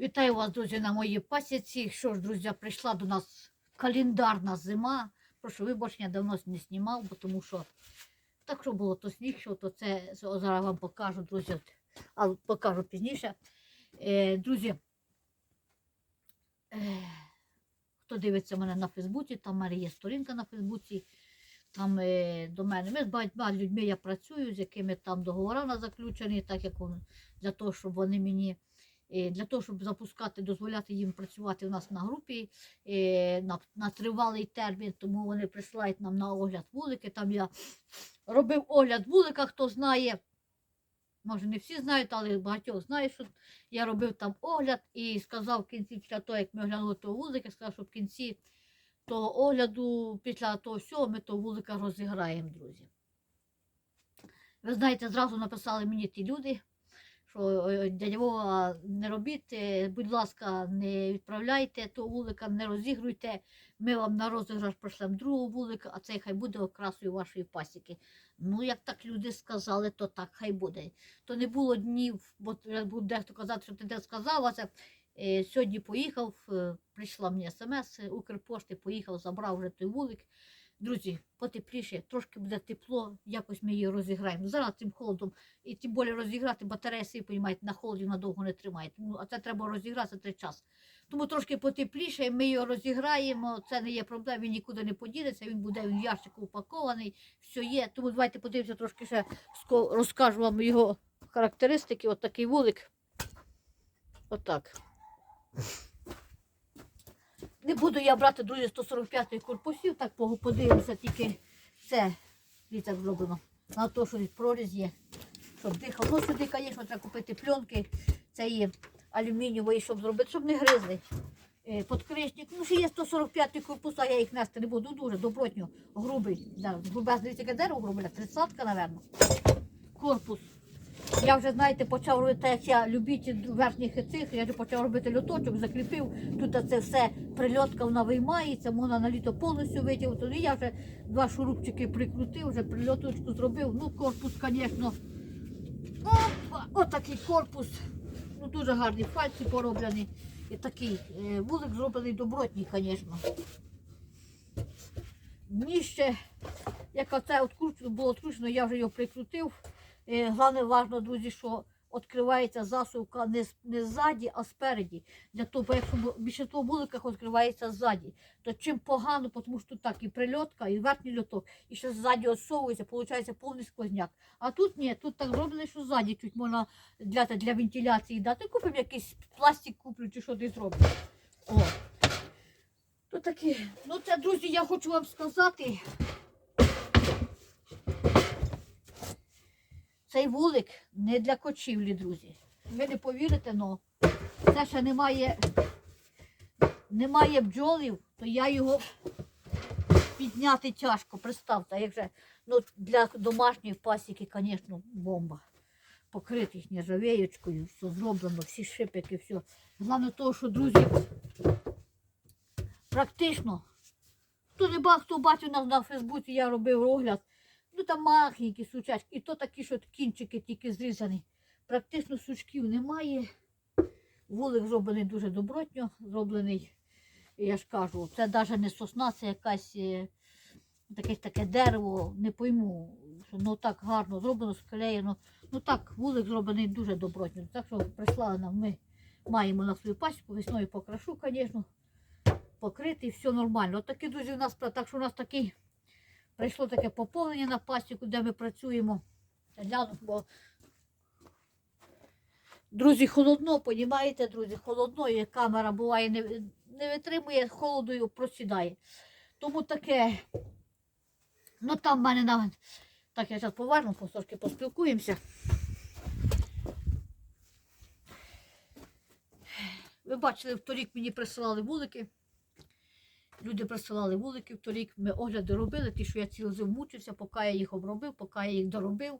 Вітаю вас, друзі, на моїй пасіці. Що ж, друзі, прийшла до нас календарна зима. Прошу вибачення, давно не знімав, бо тому що так що було то сніг, що то це зараз вам покажу, друзі, а покажу пізніше. Е, друзі, е, хто дивиться мене на Фейсбуці, там мене є сторінка на Фейсбуці. Там е, до мене. Ми з багатьма людьми я працюю, з якими там договори на заключені, так як для того, щоб вони мені для того, щоб запускати, дозволяти їм працювати у нас на групі е, на, на тривалий термін, тому вони присилають нам на огляд вулики. Там я робив огляд вулика, хто знає. Може, не всі знають, але багатьох знають, що я робив там огляд і сказав в кінці, після того, як ми оглянули того вулика, сказав, що в кінці того огляду, після того всього, ми того вулика розіграємо, друзі. Ви знаєте, зразу написали мені ті люди, що «Ой, дядя Вова, не робіть, е, будь ласка, не відправляйте того вулика, не розігруйте. Ми вам на розіграш пришлемо другого вулика, а цей хай буде окрасою вашої пасіки. Ну, як так люди сказали, то так хай буде. То не було днів, бо буду дехто казати, що ти де сказав, а це е, сьогодні поїхав, е, прийшла мені смс, Укрпошти, поїхав, забрав вже той вулик. Друзі, потепліше, трошки буде тепло, якось ми її розіграємо. Зараз цим холодом, і тим більше розіграти батареї свої, понімаєте, на холоді надовго не тримає. Тому, а це треба розіграти, це час. Тому трошки потепліше, ми його розіграємо, це не є проблема, він нікуди не подінеться, він буде в ящику упакований, все є. Тому давайте подивимося трошки ще розкажу вам його характеристики. От такий вулик. Отак. Не буду я брати, друзі, 145-ї корпусів, так подивимося, тільки це як зроблено. На те, що проріз є, щоб дихав. Ну сюди, звісно, треба купити пленки, це є алюмінієвої, щоб зробити, щоб не гризли. Е, Подкришник, ну ще є 145 корпус, а я їх нести не буду. Дуже добротньо, грубий. Да, грубе, дивіться, дерево грубе, 30-ка, напевно. Корпус. Я вже, знаєте, почав робити, як я любитель верхніх цих, я вже почав робити льоточок, закріпив. Тут це все прильотка вона виймається, можна на літо повністю витягнути. Ну, я вже два шурупчики прикрутив, вже прильоточку зробив. Ну, корпус, звісно. Опа, отакий корпус. Ну, дуже гарні пальці пороблені. І такий е, вулик зроблений добротній, звісно. Дніще, як оце було откручено, я вже його прикрутив. Е, Головне важливо, друзі, що відкривається засувка не, не ззаді, а спереді. Для того, бо якщо більшість вуликах відкривається ззаді, то чим погано, тому що тут так і прильотка, і верхній льоток, і ще ззаді осовується, виходить повний сквозняк. А тут ні, тут так зроблено, що ззаді чуть можна для, для вентиляції дати. Купимо якийсь пластик, куплю чи що десь зроблю. О. То такі. Ну це, друзі, я хочу вам сказати. Цей вулик не для кочівлі, друзі. Ви не повірите, але це ще немає, немає бджолів, то я його підняти тяжко. Представте, як же ну, для домашньої пасіки, звісно, бомба. Покритий нержавеючкою, все зроблено, всі шипики, все. Головне того, що, друзі, практично. Хто не бачив, хто бачив нас на Фейсбуці, я робив огляд. Ну там махенькі сучачки, і то такі, що кінчики тільки зрізані. Практично сучків немає. Вулик зроблений дуже добротньо, зроблений, я ж кажу, це навіть не сосна, це якась е, якесь таке дерево, не пойму, що ну так гарно зроблено, склеєно. Ну так, вулик зроблений дуже добротньо. Так що прислали нам, ми маємо на свою пасіку, весною покрашу, звісно, покритий, все нормально. От такі, друзі, у нас, так що у нас такий прийшло таке поповнення на пасіку, де ми працюємо. Гляну, бо Друзі, холодно, понімаєте, друзі, холодно, і камера буває не, не витримує, холодою просідає. Тому таке, ну там в мене навіть, так я зараз поверну, трошки поспілкуємося. Ви бачили, вторік мені присилали вулики. Люди присилали вулики вторік, ми огляди робили, ті, що я цілу зиму мучився, поки я їх обробив, поки я їх доробив.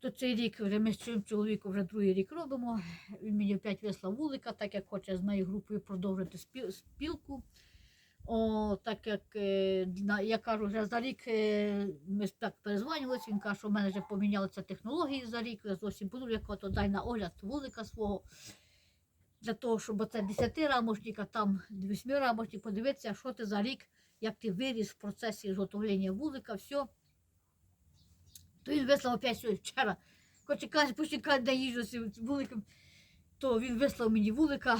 То цей рік вже ми з цим чоловіком вже другий рік робимо. Він мені опять вислав вулика, так як хоче з моєю групою продовжити спілку. О, так як е, я кажу, вже за рік е, ми так перезванювалися, він каже, що в мене вже помінялися технології за рік, я зовсім буду, як ото дай на огляд вулика свого. Для того, щоб оце 10 рамочник, там 8 рамочник, подивитися, що ти за рік, як ти виріс в процесі зготовлення вулика, все. То він вислав опять сьогодні вчора. Хоче каже, почекай, де їжу з вуликом. То він вислав мені вулика.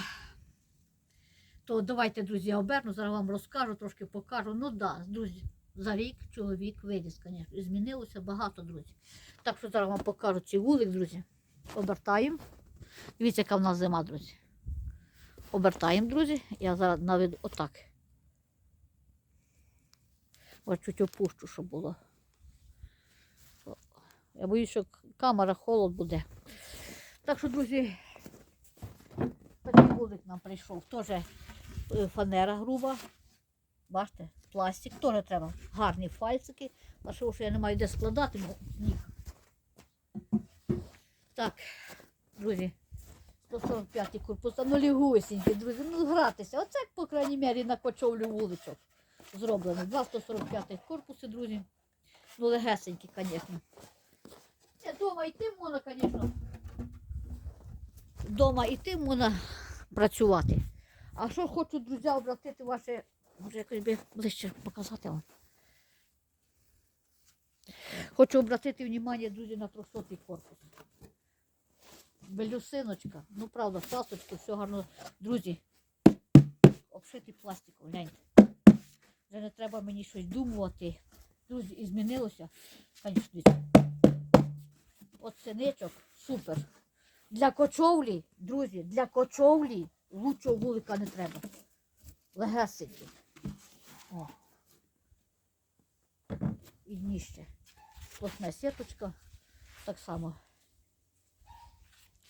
То давайте, друзі, я оберну, зараз вам розкажу, трошки покажу. Ну так, да, друзі, за рік чоловік виріс, звісно. Змінилося багато, друзі. Так що зараз вам покажу цей вулик, друзі. Обертаємо. Дивіться, яка в нас зима, друзі. Обертаємо, друзі. Я зараз наведу отак. Ось чуть опущу, щоб було. Я боюсь, що камера холод буде. Так що, друзі, такий вулик нам прийшов. Теж е, фанера груба. Бачите, пластик. Теж треба гарні фальцики. А що я не маю де складати, бо ніг. Так, друзі. 145 корпус, ну лігусінькі, друзі, ну гратися. Оце, по крайній мірі, на кочовлю вуличок зроблено. Два 145 корпуси, друзі. Ну, легесенькі, звісно. Це дома йти можна, звісно. Дома йти можна працювати. А що хочу, друзі, обратити ваше, може якось би ближче показати вам. Хочу обратити увагу, друзі, на 300 корпус. Белюсиночка, ну правда, фасочки, все гарно. Друзі, обшитий пластиком, гляньте. Вже не треба мені щось думувати. Друзі, і змінилося. Дивіться. От синичок, супер. Для кочовлі, друзі, для кочовлі лучшого вулика не треба. Легесенький. О. І дніще. Плотна сіточка. Так само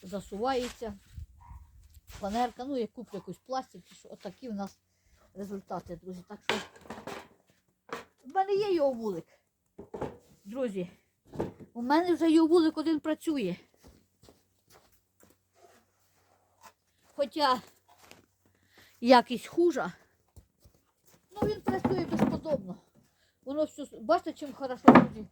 засувається. Фанерка, ну я куплю якийсь пластик, що. Отакі в нас результати, друзі. Так що в мене є його вулик. Друзі, у мене вже його вулик один працює. Хоча якість хужа, ну він працює безподобно. Воно все, бачите, чим хорошо, друзі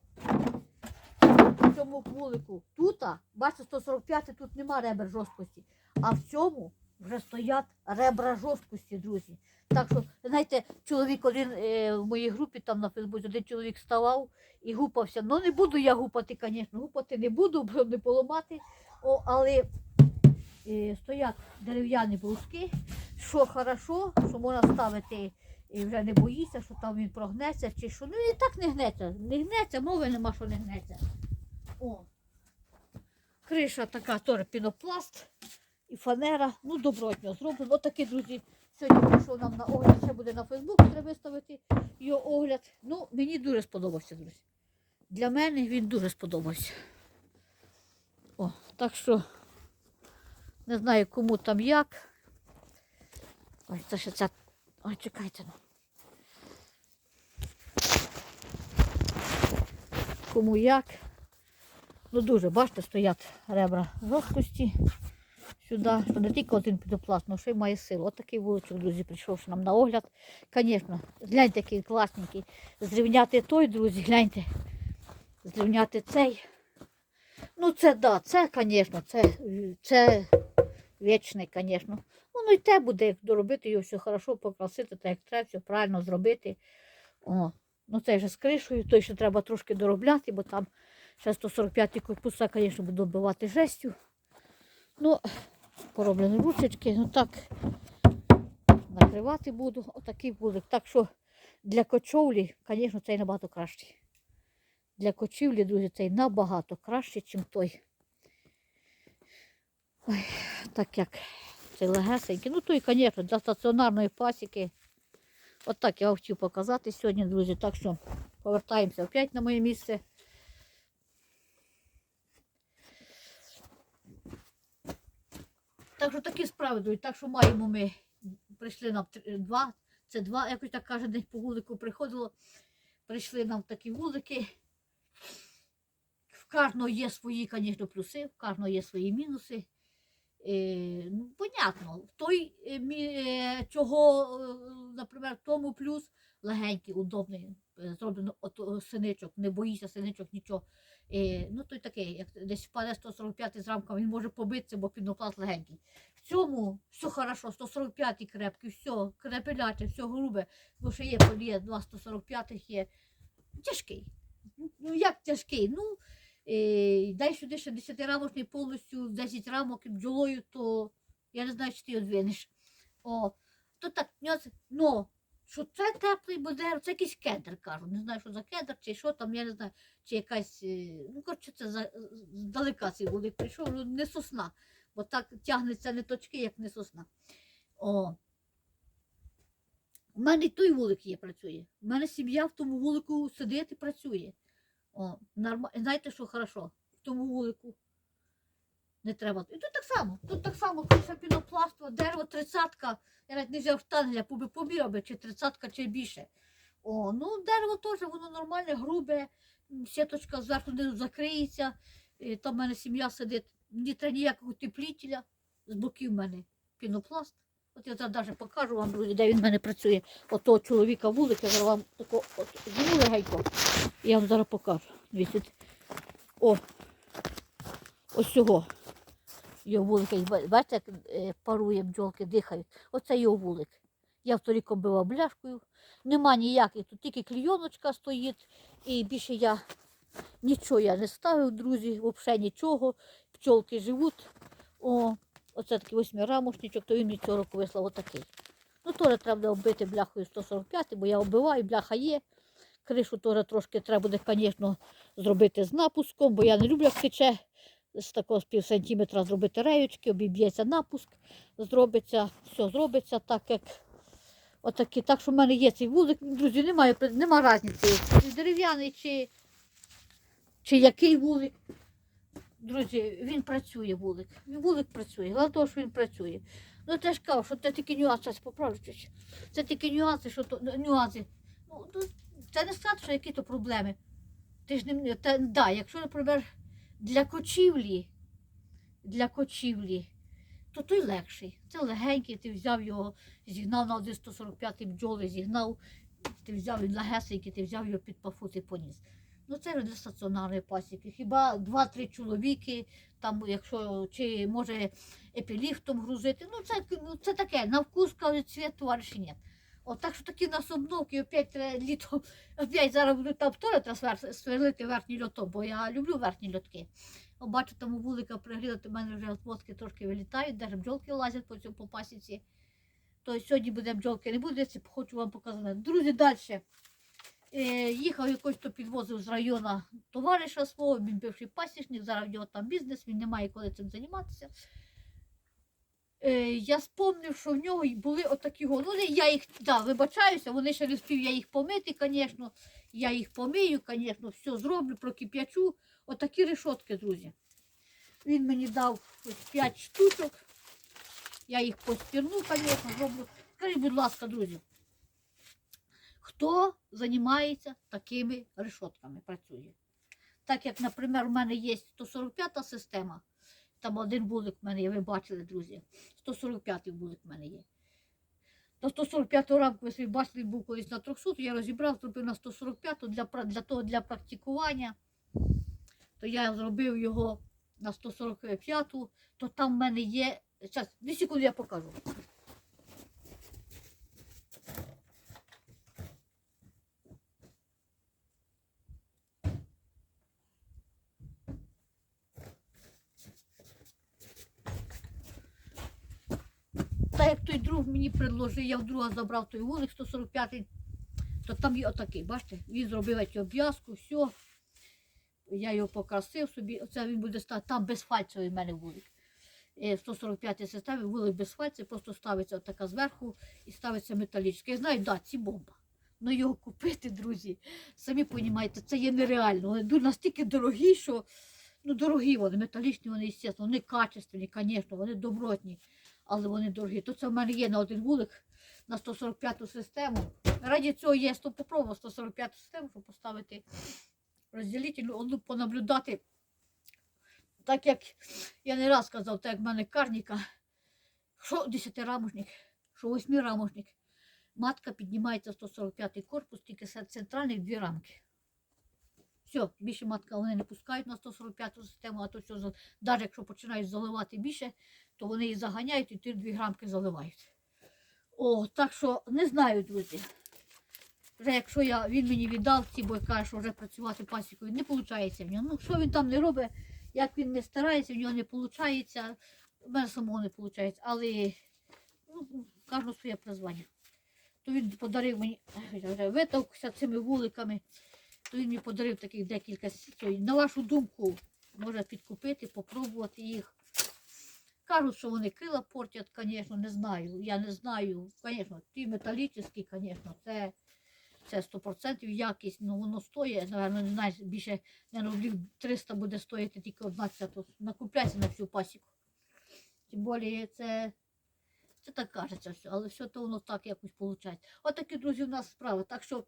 в цьому вулику. Тут, бачите, 145 тут нема ребер жорсткості. А в цьому вже стоять ребра жорсткості, друзі. Так що, знаєте, чоловік один е, в моїй групі там на Фейсбуці, один чоловік ставав і гупався. Ну не буду я гупати, звісно, гупати не буду, бо не поламати. О, але е, стоять дерев'яні бруски, що хорошо, що можна ставити. І вже не боїшся, що там він прогнеться чи що. Ну і так не гнеться. Не гнеться, мови нема, що не гнеться. О. Криша така теж пінопласт і фанера. Ну, добротно зроблено. Отакий, друзі, сьогодні прийшов нам на огляд, ще буде на Фейсбук, треба виставити його огляд. Ну, мені дуже сподобався, друзі. Для мене він дуже сподобався. О, так що не знаю, кому там як. Ой, це ще ця. Ой, чекайте. ну. Кому як. Ну дуже, бачите, стоять ребра жорсткості сюди, що не тільки один підопласт, але ще й має силу. От такий вуличок, друзі, прийшовши нам на огляд. Звісно, гляньте, який класненький. Зрівняти той, друзі, гляньте. Зрівняти цей. Ну, це да, це, звісно, це, це вічний, звісно. Воно й те буде, як доробити його все хорошо, покрасити, так як треба, все правильно зробити. О, ну це вже з кришею, той ще треба трошки доробляти, бо там ще 145 корпуса, звісно, буду добивати жестю. Ну, пороблені ручечки, ну так, накривати буду, отакий вулик. Так що для кочовлі, звісно, цей набагато кращий. Для кочівлі, друзі, цей набагато краще, ніж той. Ой, так як цей легесенький. Ну, той, звісно, для стаціонарної пасіки. От так я хотів показати сьогодні, друзі. Так що повертаємося опять на моє місце. Так що такі справи, друзі. Так що маємо ми, прийшли нам два, це два, якось так каже, день по вулику приходило. Прийшли нам такі вулики. В кожного є свої, звісно, плюси, в кожного є свої мінуси. Е, ну, понятно, в той, мі- е, е, наприклад, тому плюс легенький, удобний, зроблено от синичок, не боїшся синичок, нічого. Ну, той такий, як десь впаде 145 з рамками, він може побитися, бо пінопласт легенький. В цьому все хорошо, 145 крепкий, все, крепеляче, все грубе, бо ще є поліє, два 145 є. Тяжкий. Ну як тяжкий? Ну, дай ще 10-рамочний повністю, 10 рамок і бджолою, то я не знаю, чи ти його двинеш. О, то так. Ну, що це теплий буде, це якийсь кедр, кажу. Не знаю, що за кедр, чи що там, я не знаю, чи якась. е, Ну, коротше, це за, здалека цей вулик прийшов, ну, не сосна, бо так тягнеться не точки, як не сосна. О. У мене і той вулик є, працює. У мене сім'я в тому вулику сидить і працює. О, норма... Знаєте, що хорошо? В тому вулику не треба. І тут так само. Тут так само криша пінопласту, дерево тридцятка. Я навіть не взяв штангеля, поби- поміряв би, чи тридцятка, чи більше. О, ну дерево теж, воно нормальне, грубе, сіточка зверху не закриється. І там в мене сім'я сидить. Не треба ніякого утеплітеля. З боків в мене пінопласт. От я навіть покажу вам, друзі, де він в мене працює. От чоловіка вулик, я зараз вам тако от зніму. Я вам зараз покажу. Дивіться. О, ось цього. Його вулик, бачите, як е, парує бджолки, дихають. Оце його вулик. Я вторіком била бляшкою. Нема ніяких, тут тільки клійоночка стоїть, і більше я нічого я не ставив, друзі, взагалі нічого. Пчолки живуть. О, оце такий восьмирамошничок, то він мені цього року вислав отакий. Ну, теж треба оббити бляхою 145, бо я оббиваю, бляха є. Кришу теж трошки треба буде, звісно, зробити з напуском, бо я не люблю, як тече з такого з пів сантиметра зробити реючки, обіб'ється напуск, зробиться, все зробиться так, як отакі. Так що в мене є цей вулик, друзі, немає, нема різниці, чи дерев'яний, чи, чи який вулик. Друзі, він працює вулик. Вулик працює. Що він працює. Ну, я ж кажу, що це такі нюанси, зараз поправлю. Це такі нюанси, що то ну, нюанси. Ну, то, це не сказати, що які то проблеми. Ти ж не та, да, якщо, наприклад, для кочівлі, для кочівлі, то той легший. Це легенький, ти взяв його, зігнав на 1 145 бджоли, зігнав, ти взяв він легесенький, ти взяв його під пафут і поніс. Ну це для стаціонарної пасіки. Хіба два-три чоловіки, там, якщо чи може епіліфтом грузити. Ну це, ну, це таке, на вкус цвіт товариші нет. От так що такі нас обновки, опять треба літо, опять зараз буду там треба сверлити верхній льоток, бо я люблю верхні льотки. О, бачу, там у вулика пригріла, в мене вже отводки трошки вилітають, навіть бджолки лазять по цьому по пасіці. То сьогодні буде бджолки, не буде, це хочу вам показати. Друзі, далі. Е, їхав якось то підвозив з району товариша свого, він бивший пасічник, зараз в нього там бізнес, він не має коли цим займатися. Е, я спомнив, що в нього були отакі го- Ну, я їх, да, вибачаюся, вони ще не спів, я їх помити, звісно. Я їх помию, звісно, все зроблю, прокип'ячу. Отакі решотки, друзі. Він мені дав ось 5 штучок. Я їх постірну, звісно, зроблю. Скажіть, будь ласка, друзі, хто займається такими решотками, працює? Так як, наприклад, у мене є 145-та система, там один вулик в мене є, ви бачили, друзі. 145-й вулик в мене є. До 145 рамку, ви собі бачили, був колись на 300, я розібрав, зробив на 145 для, для того для практикування. То я зробив його на 145, то там в мене є. Зараз, дві секунди я покажу. Як той друг мені предложив, я в забрав той вулик 145, то там є отакий, бачите, він зробив цю обв'язку, все. Я його покрасив собі. Оце він буде ставити. Там безфальцевий в мене вулик. Е, 145 системі вулик без фальців, просто ставиться отака зверху і ставиться металічка. Я знаю, да, ці бомба. Ну його купити, друзі, самі розумієте, це є нереально. Вони настільки дорогі, що ну, дорогі вони, металічні, вони, звісно, вони качественні, звісно, вони добротні, але вони дорогі. То це в мене є на один вулик на 145 систему. Раді цього я сто попробував 145 систему, щоб поставити розділительну, одну понаблюдати. Так як я не раз казав, так як в мене карніка, що 10-рамошник, що 8-рамошник. Матка піднімається 145 корпус, тільки серед центральних дві рамки. Все, більше матка вони не пускають на 145 систему, а то що, навіть якщо починають заливати більше, то вони її заганяють і ті 2 грамки заливають. О, так що не знаю, друзі. Вже якщо я, він мені віддав ці, бо каже, що вже працювати пасікою, не виходить в нього. Ну, що він там не робить, як він не старається, в нього не виходить, в мене самого не виходить. Але ну, кожного своє призвання. То він подарив мені, витовкся цими вуликами, то він мені подарив таких декілька. На вашу думку, може підкупити, попробувати їх. Кажуть, що вони крила портять, звісно, не знаю. Я не знаю. Звісно, ті металічні, звісно, це, це 100% якість, ну воно стоїть, напевно, не знаю, більше не рублів 300 буде стоїти тільки одна ця тут. Накупляйся на всю пасіку. Тим більше це, це так кажеться все, але все то воно так якось виходить. Отакі, друзі, у нас справи. Так що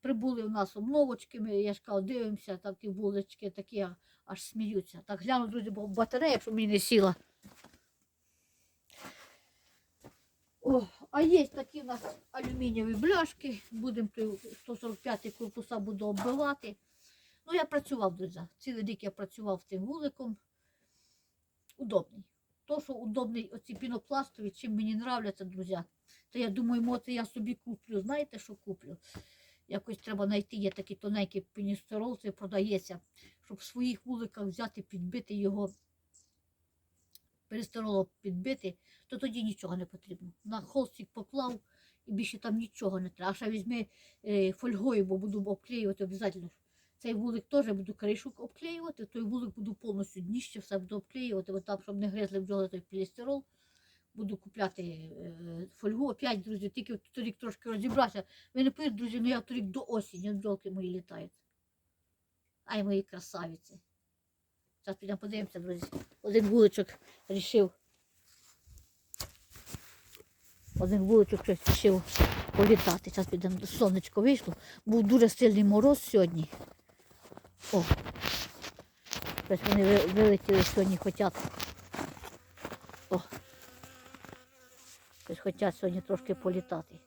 прибули у нас обновочки, ми, я ж кажу, дивимося, такі вулички, такі аж сміються. Так гляну, друзі, бо батарея, щоб мені не сіла. О, а є такі у нас алюмінієві бляшки. Будемо 145 корпуса буду оббивати. Ну, я працював, друзі. Цілий рік я працював тим вуликом. Удобний. То, що удобний оці пінопластові, чим мені нравляться, друзі. То я думаю, може, я собі куплю. Знаєте, що куплю? Якось треба знайти, є такий тоненький піністерол, це продається, щоб в своїх вуликах взяти, підбити його, перестеролом підбити, то тоді нічого не потрібно. На холстик поклав і більше там нічого не треба. А ще візьми е, фольгою, бо буду обклеювати обов'язково. Цей вулик теж буду кришу обклеювати, той вулик буду повністю дніще все буду обклеювати, от там, щоб не гризли бджоли той полістирол. Буду купляти е, фольгу. Опять, друзі, тільки торік трошки розібрався. Ви не повірите, друзі, ну я торік до осені бджолки мої літають. Ай, мої красавиці. Зараз підемо подивимося, друзі. Один вуличок рішив. Один вуличок щось рішив політати. Зараз підемо, сонечко вийшло. Був дуже сильний мороз сьогодні. О. Ось вони вилетіли сьогодні, хотять. О. Ось хочуть сьогодні трошки політати.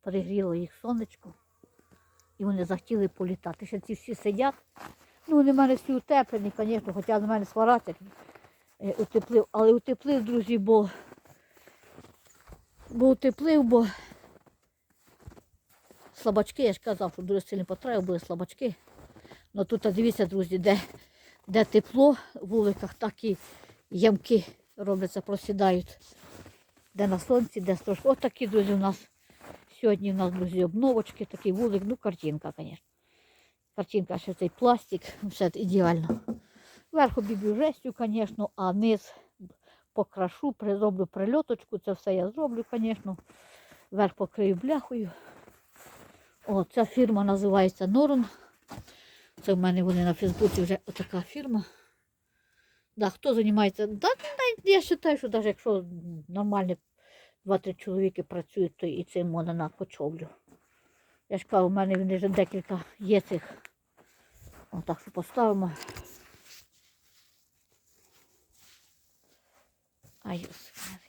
Перегріло їх сонечко. І вони захотіли політати. Ще ці всі сидять. Ну, вони в мене всі утеплені, звісно, хоча на мене свараться. Е, Утеплив. Але утеплив, друзі, бо, бо утеплив, бо слабачки, я ж казав, що дуже сильно потравив, були слабачки. Ну тут дивіться, друзі, де, де тепло в вуликах, так і ямки робляться, просідають. Де на сонці, де трошки. Ось такі, друзі, у нас сьогодні у нас, друзі, обновочки, такий вулик, ну картинка, звісно. Картинка, ще цей пластик, все ідеально. Верху біб'ю жестю, звісно, а низ покрашу, зроблю прильоточку, це все я зроблю, звісно. Верх покрию бляхою. О, ця фірма називається Норон. Це в мене вони на Фейсбуці вже така фірма. Да, хто займається? Да, навіть я вважаю, що навіть якщо нормальні 2-3 чоловіки працюють, то і цим можна на кочовлю. Я ж кажу, у мене вони вже декілька є цих. О, так що поставимо. Ай, господи.